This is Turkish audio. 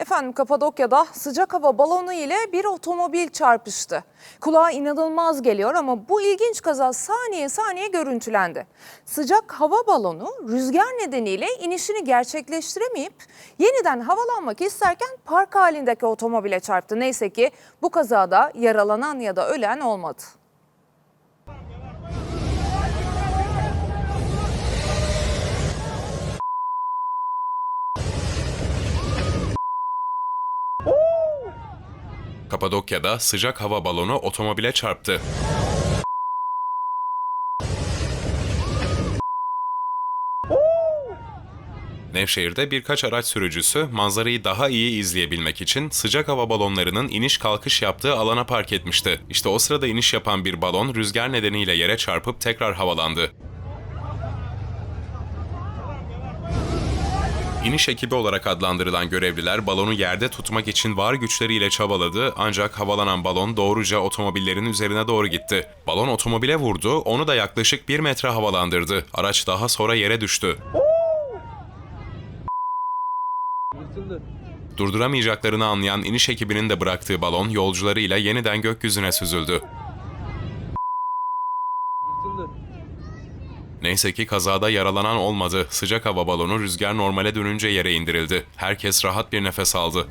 Efendim Kapadokya'da sıcak hava balonu ile bir otomobil çarpıştı. Kulağa inanılmaz geliyor ama bu ilginç kaza saniye saniye görüntülendi. Sıcak hava balonu rüzgar nedeniyle inişini gerçekleştiremeyip yeniden havalanmak isterken park halindeki otomobile çarptı. Neyse ki bu kazada yaralanan ya da ölen olmadı. Kapadokya'da sıcak hava balonu otomobile çarptı. Nevşehir'de birkaç araç sürücüsü manzarayı daha iyi izleyebilmek için sıcak hava balonlarının iniş kalkış yaptığı alana park etmişti. İşte o sırada iniş yapan bir balon rüzgar nedeniyle yere çarpıp tekrar havalandı. İniş ekibi olarak adlandırılan görevliler balonu yerde tutmak için var güçleriyle çabaladı ancak havalanan balon doğruca otomobillerin üzerine doğru gitti. Balon otomobile vurdu, onu da yaklaşık 1 metre havalandırdı. Araç daha sonra yere düştü. Durduramayacaklarını anlayan iniş ekibinin de bıraktığı balon yolcularıyla yeniden gökyüzüne süzüldü. Neyse ki kazada yaralanan olmadı. Sıcak hava balonu rüzgar normale dönünce yere indirildi. Herkes rahat bir nefes aldı.